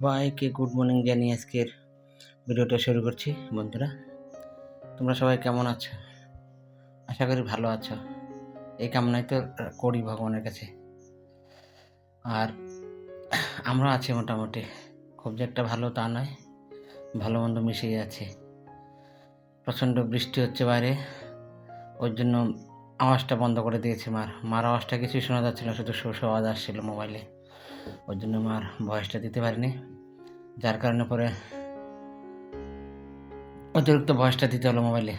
সবাইকে good morning জানিয়ে আজকের ভিডিওটা শুরু করছি। বন্ধুরা, তোমরা সবাই কেমন আছো? আশা করি ভালো আছো। এই কামনাই তো করি ভগবানের কাছে। আর আমরা আছি মোটামুটি। খুব যে একটা ভালো তা নয়, ভালো মন্দ মিশিয়ে আছে প্রচণ্ড বৃষ্টি হচ্ছে বাইরে। ওই জন্য আওয়াজটা বন্ধ করে দিয়েছে মার। মার আওয়াজটা কিছুই শোনা যাচ্ছিল শুধু শো আওয়াজ আসছিল মোবাইলে। ওই জন্য আমার ভয়েসটা দিতে পারিনি। যার কারণে পরে অতিরিক্ত ভয়েসটা দিতে হলো মোবাইলে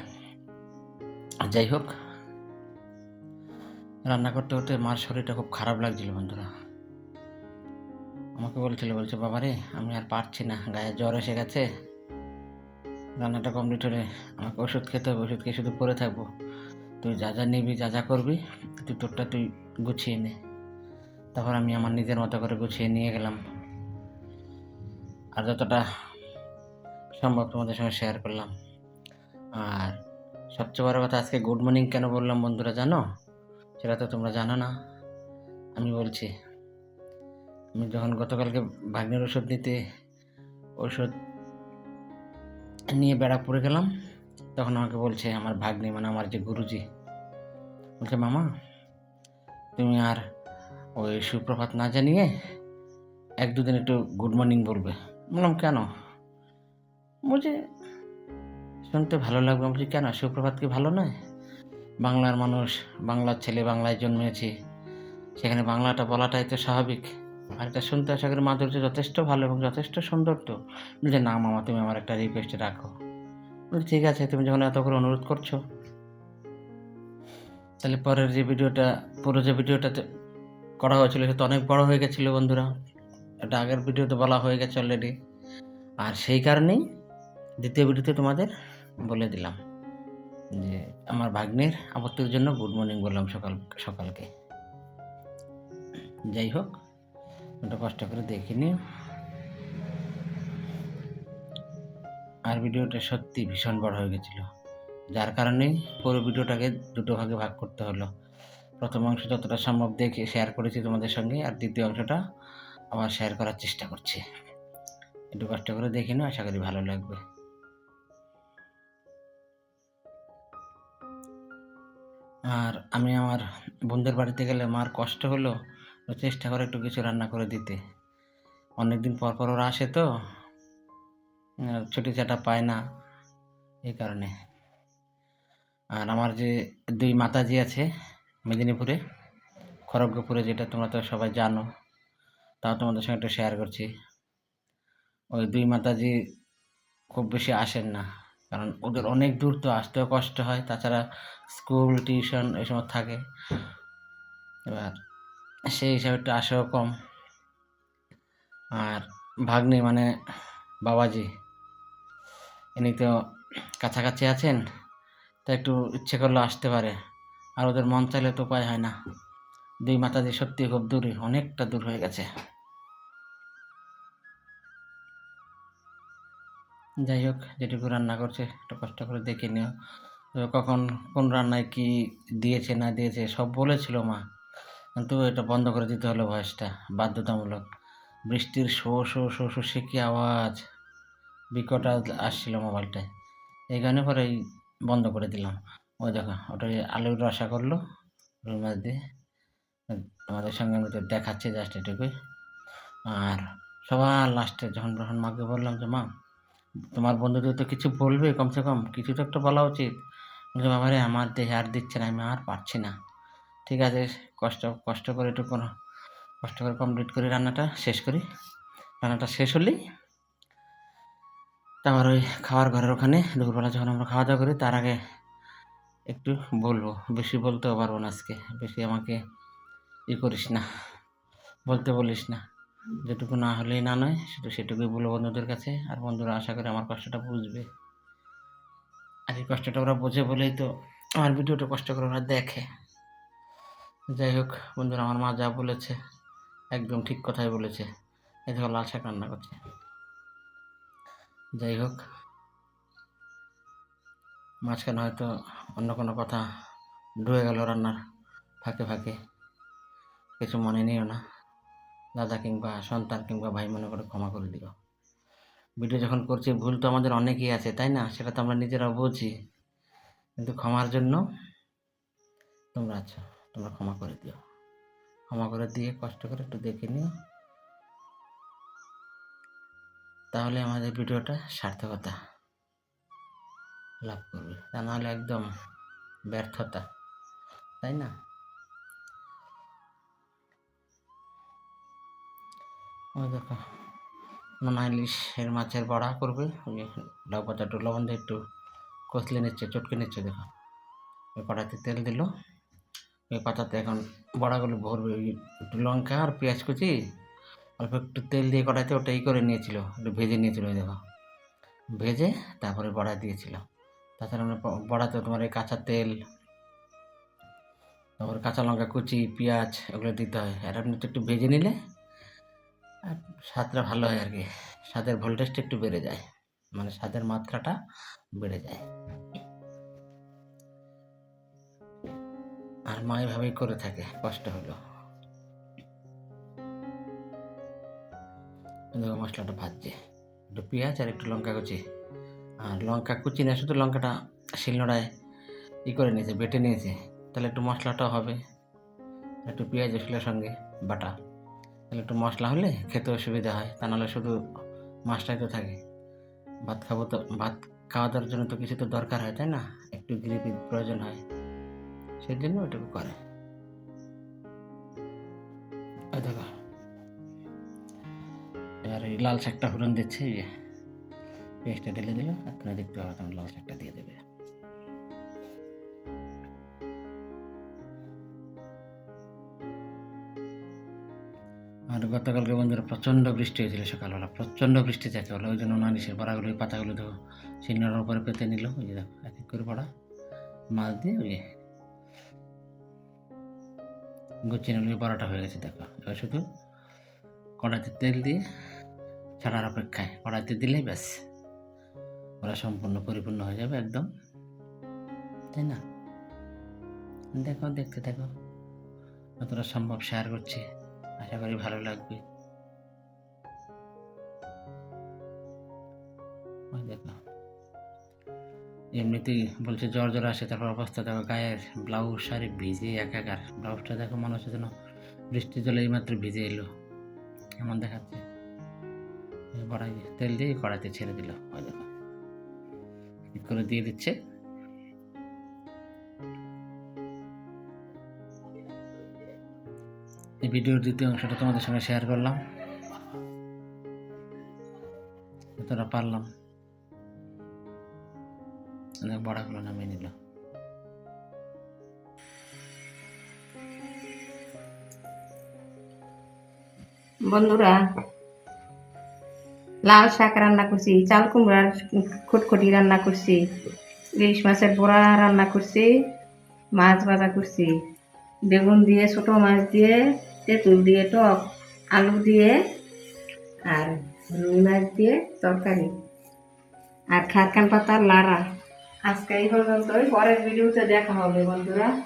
যাই হোক, রান্না করতে করতে মার শরীরটা খুব খারাপ লাগছিল বন্ধুরা। আমাকে বলছিল, বলছে বাবা রে আমি আর পারছি না, গায়ে জ্বর এসে গেছে। রান্নাটা কমপ্লিট হলে আমাকে ওষুধ খেতে হবে, ওষুধ খেয়ে শুধু পরে থাকব। তুই যা যা নিবি, যা যা করবি, তুই তোরটা তুই গুছিয়ে নে। তারপর আমি আমার নিজের মতো করে গুছিয়ে নিয়ে গেলাম। আর যতটা সম্ভব তোমাদের সঙ্গে শেয়ার করলাম। আর সবচেয়ে বড় কথা, আজকে গুড মর্নিং কেন বললাম বন্ধুরা জানো? সেটা তো তোমরা জানো না। আমি বলছি, আমি যখন গতকালকে ভাগ্নের ওষুধ নিতে, ওষুধ নিয়ে বেড়া ব্যারাকপুরে গেলাম, তখন আমাকে বলছে, আমার ভাগ্নি মানে আমার যে গুরুজি, বলছে, মামা, তুমি আর ওই সুপ্রভাত না জানিয়ে এক দুদিন একটু গুড মর্নিং বলবে। বললাম, কেন? বলছে, শুনতে ভালো লাগবে। বলছি, কেন? সুপ্রভাত কি ভালো নয়? বাংলার মানুষ, বাংলার ছেলে বাংলায় জন্মেছি। সেখানে বাংলাটা বলাটাই তো স্বাভাবিক। আর এটা শুনতে আশা করি মাধুর্য যথেষ্ট ভালো এবং যথেষ্ট সুন্দর তো। বলছে, না মামা, তুমি আমার একটা রিকোয়েস্ট রাখো। বলছি, ঠিক আছে, তুমি যখন এত করে অনুরোধ করছ, তাহলে পরের যে ভিডিওটা পুরো যে ভিডিওটাতে করা হয়েছিল সেটা অনেক বড় হয়ে গেছিল বন্ধুরা। এটা আগের ভিডিওতে বলা হয়ে গেছে অলরেডি আর সেই কারণেই দ্বিতীয় ভিডিওতে তোমাদের বলে দিলাম যে, আমার ভাগ্নের আপত্তির জন্য গুড মর্নিং বললাম সকাল, সকালকে। যাই হোক, ওটা কষ্ট করে দেখে নিও। আর ভিডিওটা সত্যি ভীষণ বড় হয়ে গেছিল। যার কারণেই পুরো ভিডিওটাকে দুটো ভাগে ভাগ করতে হলো। প্রথম অংশ যতটা সম্ভব দেখে শেয়ার করেছি তোমাদের সঙ্গে, আর দ্বিতীয় অংশটা আবার শেয়ার করার চেষ্টা করছি। একটু কষ্ট করে দেখে নিও, আশা করি ভালো লাগবে। আর আমি আমার বন্ধুর বাড়িতে গেলে মার কষ্ট হলো চেষ্টা করে একটু কিছু রান্না করে দিতে। অনেকদিন পর পর ওরা আসে তো ছুটি চাটা পায় না এই কারণে। আর আমার যে দুই মাতাজি আছে মেদিনীপুরে, খড়গপুরে যেটা তোমরা তো সবাই জানো, তাও তোমাদের সঙ্গে একটু শেয়ার করছি। ওই দুই মাতাজি খুব বেশি আসেন না, কারণ ওদের অনেক দূর তো আসতেও কষ্ট হয়, তাছাড়া স্কুল টিউশন এসব থাকে। এবার সেই হিসাবে একটু আসেও কম। আর ভাগ্নি মানে বাবাজি, ইনি তো কাছাকাছি আছেন তা একটু ইচ্ছে করলে আসতে পারে। আর ওদের মন চাইলে তো উপায় হয় না। দুই মাতাজি সত্যি খুব দূরে, অনেকটা দূর হয়ে গেছে। যাই হোক, যেটুকু রান্না করছে, একটু কষ্ট করে দেখে নিও। কখন, কোন রান্নায় কি দিয়েছে, না দিয়েছে, সব বলেছিল মা। কিন্তু এটা বন্ধ করে দিতে হলো ভয়েসটা, বাধ্যতামূলক। বৃষ্টির শো শো শো শো, সে কি আওয়াজ? বিকট আসছিল মোবাইলটায়। এই কারণে পরে বন্ধ করে দিলাম। ওই দেখো ওটা আলুর রসা করল রুই মাছ দিয়ে আমাদের সঙ্গে আমি তো দেখাচ্ছি জাস্ট এটুকুই। আর সবার লাস্টে যখন যখন মাকে বললাম যে, মা, তোমার বন্ধুদের তো কিছু বলবে কমসে কম, কিছু তো একটা বলা উচিত। বলছে বাবা রে আমার দেহে আর দিচ্ছে না, আমি আর পারছি না। ঠিক আছে, কষ্ট কষ্ট করে একটু কোনো, কষ্ট করে কমপ্লিট করি রান্নাটা, শেষ করি। রান্নাটা শেষ হলেই তারপর ওই খাওয়ার ঘরের ওখানে দুপুরবেলা যখন আমরা খাওয়া দাওয়া করি, তার আগে একটু বলব, বেশি বলতেও পারব না আজকে, বেশি আমাকে ই করিস না, বলতে বলিস না। যেটুকু না হলেই না নয় শুধু সেটুকুই বলব বন্ধুদের কাছে, আর বন্ধুরা আশা করি আমার কষ্টটা বুঝবে। আর এই কষ্টটা ওরা বোঝে বলেই তো আমার ভিডিওটা কষ্ট করে ওরা দেখে। যাই হোক, বন্ধুরা, আমার মা যা বলেছে, একদম ঠিক কথাই বলেছে। এই দেখো, লাল কান্না করছে। যাই হোক, মাঝখানে হয়তো অন্য কোনো কথা ঢুয়ে গেল রান্নার ফাঁকে ফাঁকে। কিছু মনে নিও না। দাদা কিংবা সন্তান কিংবা ভাই মনে করে ক্ষমা করে দিও। ভিডিও যখন করছি, ভুল তো আমাদের অনেকেই আছে, তাই না? সেটা তো আমরা নিজেরাও বুঝি। কিন্তু ক্ষমার জন্য তোমরা আছো, তোমরা ক্ষমা করে দিও। ক্ষমা করে দিয়ে কষ্ট করে একটু দেখে নিও। তাহলে আমাদের ভিডিওটা সার্থকতা। লাভ করবে। তা নাহলে একদম ব্যর্থতা, তাই না? ওই দেখো, নোনা ইলিশের মাছের বড়া করবে। ওই লাউ পাতা একটু, লবণ দিয়ে একটু কষলে নিচ্ছে, চটকে নিচ্ছে, দেখো। ওই কড়াইতে তেল দিল। ওই পাতাতে এখন বড়াগুলো ভরবে। ওই একটু লঙ্কা আর পেঁয়াজ কুচি, অল্প একটু তেল দিয়ে কড়াইতে ওটা ই করে নিয়েছিল, একটু ভেজে নিয়েছিল, ওই দেখো। ভেজে তারপরে বড়া দিয়েছিল। তাছাড়া আমরা বড়াতে তোমার এই কাঁচা তেল, তারপর কাঁচা লঙ্কা কুচি, পেঁয়াজ এগুলো দিতে হয়। আর আপনি তো একটু ভেজে নিলে আর স্বাদটা ভালো হয় আর কি। স্বাদের ভোল্টেজটা একটু বেড়ে যায় মানে স্বাদের মাত্রাটা বেড়ে যায়। আর মা এভাবেই করে থাকে, কষ্ট হলো। মশলাটা ভাজছে। একটু পেঁয়াজ আর একটু লঙ্কা কুচি। আর লঙ্কা, কুচি না, শুধু লঙ্কাটা শিলনোড়ায় ই করে নিয়েছে, বেটে নিয়েছে। তাহলে একটু মশলাটাও হবে। একটু পেঁয়াজ, রসুনের সঙ্গে বাটা। তাহলে একটু মশলা হলে খেতেও সুবিধা হয়, তা নাহলে শুধু মাছটাই তো থাকে। ভাত খাব তো, ভাত খাওয়া দাওয়ার জন্য তো কিছু তো দরকার হয়, তাই না? একটু গ্রেভির প্রয়োজন হয়, সেই জন্য ওইটুকু করে। দেখো, এবার এই লাল শাকটা ফোড়ন দিচ্ছে পেস্টটা ঢেলে দিল আপনারা দেখতে পাবেন লাল শাকটা দিয়ে দেবে। আর গতকালকে বন্ধুরা প্রচণ্ড বৃষ্টি হয়েছিল সকালবেলা, প্রচণ্ড বৃষ্টি যাকে বলে, ওই জন্য নানিসের পাড়াগুলো ওই পাতাগুলো দেখো শিলনোড়ার উপরে পেতে নিল, ওই যে এক এক করে পড়া মাছ দিয়ে ওই গুছিয়ে নিল বড়াটা হয়ে গেছে, দেখো। এবার শুধু কড়াইতে তেল দিয়ে ছাড়ার অপেক্ষায়, কড়াইতে দিলেই ব্যাস। ওরা সম্পূর্ণ পরিপূর্ণ হয়ে যাবে একদম। তাই না? দেখো, দেখতে দেখো যতটা সম্ভব শেয়ার করছি। আশা করি ভালো লাগবে। দেখো। এমনিতেই বলছে জ্বর জ্বর আসে, তারপর অবস্থা দেখো, গায়ের ব্লাউজ শাড়ি ভিজে একাকার। ব্লাউজটা দেখো, মনে হচ্ছে যেন বৃষ্টি জলে এইমাত্র ভিজে এলো। এমন দেখাচ্ছে? কড়াই তেল দিয়ে কড়াইতে ছেড়ে দিল। ওই দেখো। করে দিয়ে দিচ্ছে। এই ভিডিওর দ্বিতীয় অংশটা তোমাদের সঙ্গে শেয়ার করলাম। যতটা পারলাম। বড়াগুলো নামিয়ে নিল বন্ধুরা লাল শাক রান্না করছি, চাল কুমড়ার খুটখুটি রান্না করছি, ইলিশ মাছের বড়া রান্না করছি, মাছ ভাজা করছি। বেগুন দিয়ে, ছোটো মাছ দিয়ে, তেঁতুল দিয়ে, টক, আলু দিয়ে, আর রুই মাছ দিয়ে তরকারি। আর খারকান পাতার লাড়া। আজকে এই পর্যন্তই, পরের ভিডিওতে দেখা হবে বন্ধুরা।